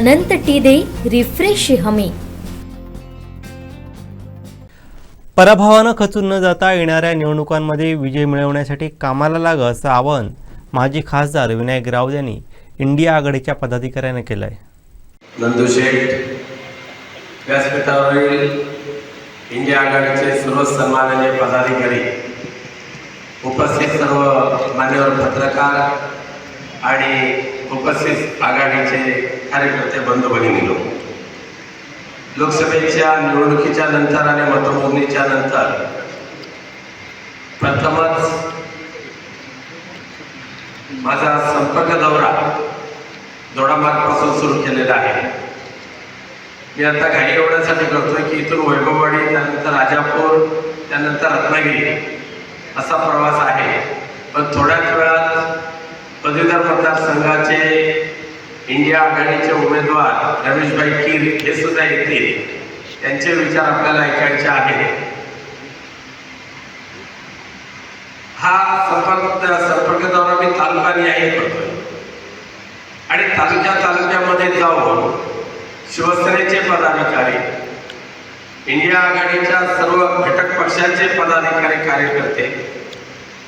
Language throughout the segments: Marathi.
अनंत टी दे रिफ्रेश हमी. पराभवानं खचून न जाता येणाऱ्या निवडणुकांमध्ये विजय मिळवण्यासाठी कामाला लागा असं आवाहन माजी खासदार विनायक राऊत यांनी इंडिया आघाडीच्या पदाधिकाऱ्यांना केलं आहे नंदू शेठ व्यासपीठावरील इंडिया आघाडीचे सर्व सन्माननीय पदाधिकारी उपस्थित सर्व मान्यवर पत्रकार आणि उपस्थित आघाडीचे कार्यकर्ते बंधू भगिनीनो लोकसभेच्या निवडणुकीच्या नंतर आणि मतमोजणीच्या नंतर प्रथमच माझा संपर्क दौरा दोडामार्गपासून सुरू केलेला आहे. मी आता काही एवढ्यासाठी करतोय की इथून वैभववाडी त्यानंतर राजापूर त्यानंतर रत्नागिरी असा प्रवास आहे. पण थोड्याच वेळात पदवीधर मतदारसंघाचे इंडिया आघाडीचे उमेदवार रमेशभाई कीर हे सुद्धा येतील. त्यांचे विचार आपल्याला ऐकायचे आहेत. हा संपर्क संपर्क दौरा मी तालुका निहाय करतोय आणि तालुक्या तालुक्यामध्ये जाऊन शिवसेनेचे पदाधिकारी इंडिया आघाडीच्या सर्व घटक पक्षांचे पदाधिकारी कार्यकर्ते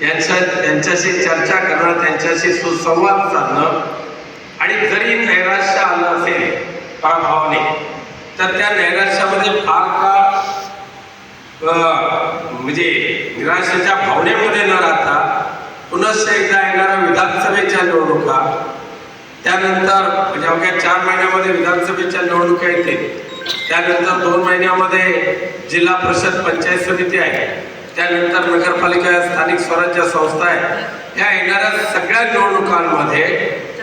यांच्या त्यांच्याशी चर्चा करणं त्यांच्याशी सुसंवाद साधणं आणि जरी नैराश्य आलं असेल पराभवाने तर त्या नैराश्यामध्ये फार का म्हणजे निराशेच्या भावनेमध्ये न राहता पुनश्च एकदा येणाऱ्या विधानसभेच्या निवडणुका त्यानंतर म्हणजे अवघ्या चार महिन्यामध्ये विधानसभेच्या निवडणुका येतील त्यानंतर दोन महिन्यामध्ये जिल्हा परिषद पंचायत समिती आहे त्यानंतर नगरपालिका स्थानिक स्वराज्य संस्था आहे. या येणाऱ्या सगळ्या निवडणुकांमध्ये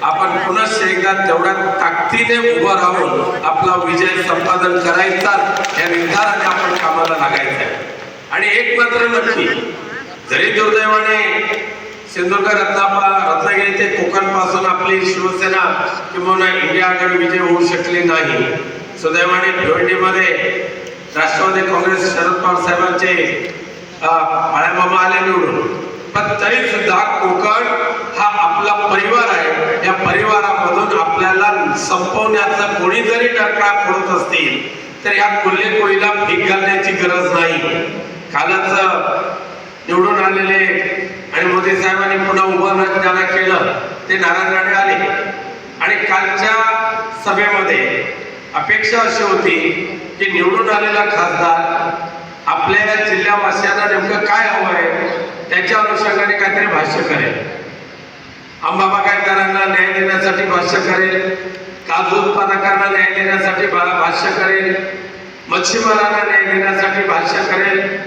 आपण पुनश्च एकदा तेवढ्या ताकदीने उभं राहून आपला विजय संपादन करायचा. या निर्धाराने आपण कामाला लागायचं. आहे आणि एक मात्र नक्की जरी दुर्दैवाने सिंधुदुर्ग रत्नापा रत्नागिरी ते कोकणपासून आपली शिवसेना किंवा इंडिया आघाडी विजय होऊ शकली नाही. सुदैवाने भिवंडीमध्ये राष्ट्रवादी काँग्रेस शरद पवार साहेबांचे बाळामामा आले निवडून. पण तरी सुद्धा कोकण हा आपला परिवार आहे. या परिवारामधून आपल्याला संपवण्याचा कोणी जरी टरकाळ फोडत असतील तर या कुल्ले कोळीला भीक घालण्याची गरज नाही. कालच निवडून आलेले आणि मोदी साहेबांनी पुन्हा उभं ज्याला केलं ते नारायण राणे आले. आणि कालच्या सभेमध्ये अपेक्षा अशी होती की निवडून आलेला खासदार आपल्या या जिल्ह्यावासियांना नेमकं काय हवं आहे त्याच्या अनुषंगाने काहीतरी भाष्य करेल. आंबा बागायतदारांना न्याय देण्यासाठी भाष्य करेल. काजू उत्पादकांना न्याय देण्यासाठी भाष्य करेल. मच्छीमारांना न्याय देण्यासाठी भाष्य करेल.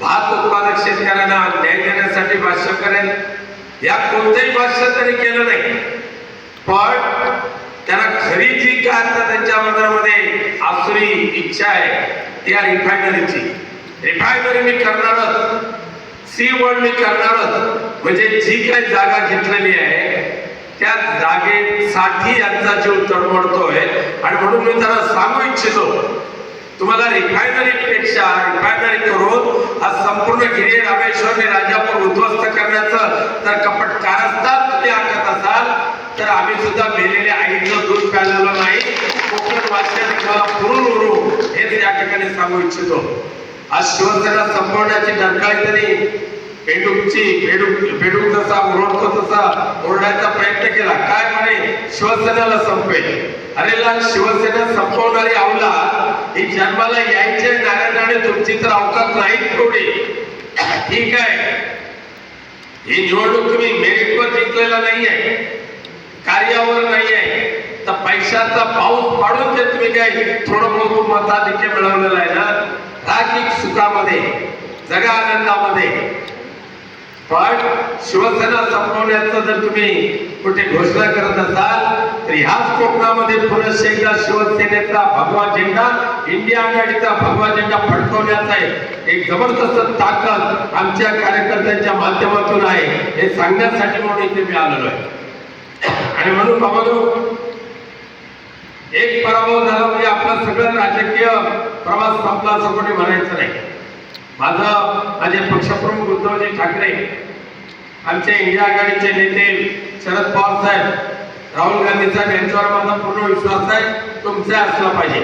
भात उत्पादक शेतकऱ्यांना न्याय देण्यासाठी भाष्य करेल. या कोणतेही भाष्य त्यांनी केलं नाही. पण त्यांना खरी जी काय आता त्यांच्या मनामध्ये आसुरी इच्छा आहे त्या या रिफायनरीची रिफायनरी मी करणारच. सी वर्ल्ड मी करणारच. म्हणजे जी काही जागा घेतलेली आहे त्या जागेसाठी यांचा जीव तडमडतोय. आणि म्हणून मी त्याला सांगू इच्छितो तुम्हाला रिफायनरी पेक्षा रिफायनरी करून हा संपूर्ण गिरी रामेश्वरने राजापूर उद्ध्वस्त करण्याचं तर कपट कारस्थान तुम्ही आखत असाल तर आम्ही सुद्धा मेलेल्या आईचं दूध प्यालेलं नाही. कोकण वासियांनी तुम्हाला पुरून उरू हेच या ठिकाणी सांगू इच्छितो. आज शिवसेना संपवण्याची डरकाळी तरी बेडूकची बेडूक बेडूक जसा ओरडतो तसा ओरडायचा प्रयत्न केला. काय म्हणे? शिवसेनेला संपवेल अरे लाल शिवसेना संपवणारी आवला. ही जन्माला यायचे नारायण राणे तुमची तर अवकाश नाही थोडी. ठीक आहे. ही निवडणूक तुम्ही मेरिटवर जिंकलेला नाही आहे कार्यावर नाही आहे तर पैशाचा पाऊस पाडून ते तुम्ही काय थोडं बहुत मताधिक्य मिळवलेलं आहे ना? राजकीय सुखामध्ये जगा आनंदामध्ये पण शिवसेना संपवण्याचं जर तुम्ही कुठे घोषणा करत असाल तर ह्याच कोकणामध्ये पुनश्च एकदा शिवसेनेचा भगवा झेंडा इंडिया आघाडीचा भगवा झेंडा फडकवण्याचा आहे. एक जबरदस्त ताकद आमच्या कार्यकर्त्यांच्या माध्यमातून आहे. हे सांगण्यासाठी म्हणून इथे मी आलेलो आहे. आणि म्हणून बाबा एक पराभव झाला म्हणजे आपला सगळं राजकीय प्रवास संपला असं कोणी म्हणायचं नाही. माझं माझे पक्षप्रमुख उद्धवजी ठाकरे आमचे इंडिया आघाडीचे नेते शरद पवार साहेब राहुल गांधी साहेब यांच्यावर माझा पूर्ण विश्वास आहे तुमचा असला पाहिजे.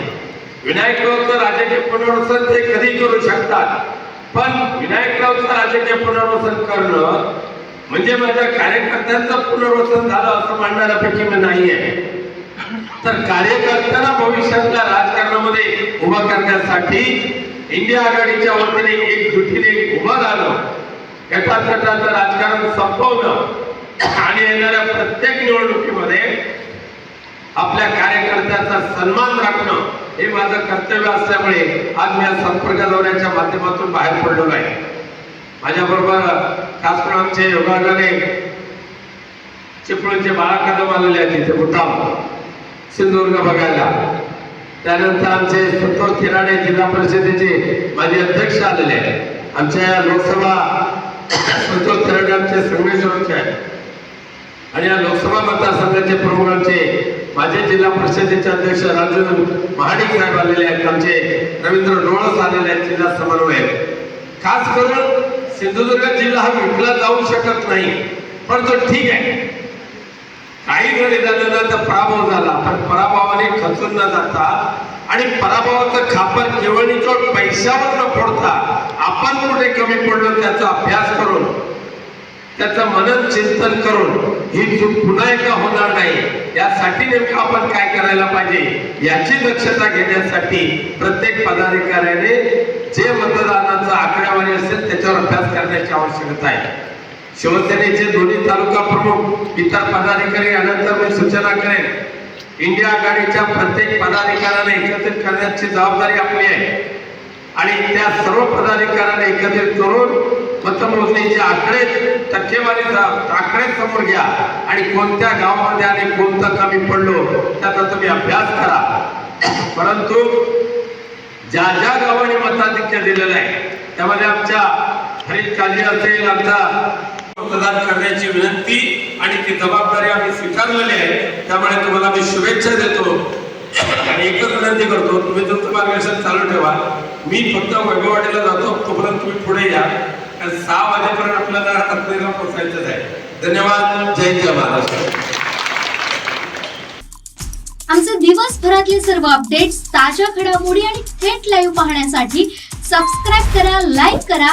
विनायकरावचं राजकीय पुनर्वसन ते कधी करू शकतात पण विनायकरावचं राजकीय पुनर्वसन करणं म्हणजे माझ्या कार्यकर्त्यांचं पुनर्वसन झालं असं मांडणाऱ्यापैकी मी नाही आहे तर कार्यकर्त्यांना भविष्यातल्या राजकारणामध्ये उभं करण्यासाठी इंडिया आघाडीच्या वतीने एकजुटीने उभं राहणं गटातटाचं राजकारण संपवणं आणि येणाऱ्या प्रत्येक निवडणुकीमध्ये आपल्या कार्यकर्त्याचा सन्मान राखणं हे माझं कर्तव्य असल्यामुळे आज मी या संपर्क दौऱ्याच्या माध्यमातून बाहेर पडलेलो आहे माझ्या बरोबर खास करून आमचे योगाने चिपळूणचे बाळा कदम आलेले आहेत तिथे मुद्दाम. सिंधुदुर्ग बघायला. त्यानंतर आमचे संतोष खिराडे जिल्हा परिषदेचे माझे अध्यक्ष आलेले आहेत. आमच्या या लोकसभा संतोष खिराडे आमचे संगमेश्वरचे आहेत. आणि या लोकसभा मतदारसंघाचे प्रमुख आमचे माझे जिल्हा परिषदेचे अध्यक्ष राजू महाडिक साहेब आलेले आहेत. आमचे रवींद्र डोळस आलेले आहेत. जिल्हा समन्वयक खास करून सिंधुदुर्ग जिल्हा हा विकला जाऊ शकत नाही. पण तो ठीक आहे. काही जरी झालं तर पराभव झाला. पण पराभवाने खचून न जाता आणि पराभवाचं खापर केवळ पैशावर न फोडता आपण कुठे कमी पडलो त्याचा अभ्यास करून त्याचं मनन चिंतन करून ही चूक पुन्हा एकदा होणार नाही. यासाठी नेमकं आपण काय करायला पाहिजे याची दक्षता घेण्यासाठी प्रत्येक पदाधिकाऱ्याने जे मतदानाचा आकडेवारी असेल त्याच्यावर अभ्यास करण्याची आवश्यकता आहे. शिवसेनेचे दोन्ही तालुका प्रमुख इतर पदाधिकारी यानंतर मी सूचना करेन. इंडिया आघाडीच्या प्रत्येक पदाधिकाऱ्याने एकत्रित करण्याची जबाबदारी आपली आहे. आणि त्या सर्व पदाधिकाऱ्यांना एकत्रित करून मतमोजणीचे आकडे टक्केवारीचा आकडे समोर घ्या. आणि कोणत्या गावामध्ये आणि कोणतं कमी पडलो त्याचा तुम्ही अभ्यास करा. परंतु ज्या ज्या गावाने मताधिक्य दिलेलं आहे त्यामध्ये आमच्या हरित काजी असेल आमचा प्रदान करण्याची विनंती आणि ती जबाबदारी आम्ही स्वीकारलेली आहे. त्यामुळे तुम्हाला मी शुभेच्छा देतो. आणि एकच विनंती करतो तुम्ही तुमचं मार्गदर्शन चालू ठेवा. मी फक्त वैभववाडीला जातो तोपर्यंत तुम्ही पुढे या. कारण सहा वाजेपर्यंत आपल्याला रत्नागिरीला पोचायचंच आहे. धन्यवाद. जय जय महाराष्ट्र. आमचे दिवसभरातले सर्व अपडेट्स ताज्या घडामोडी आणि थेट लाईव्ह पाहण्यासाठी सबस्क्राईब करा लाईक करा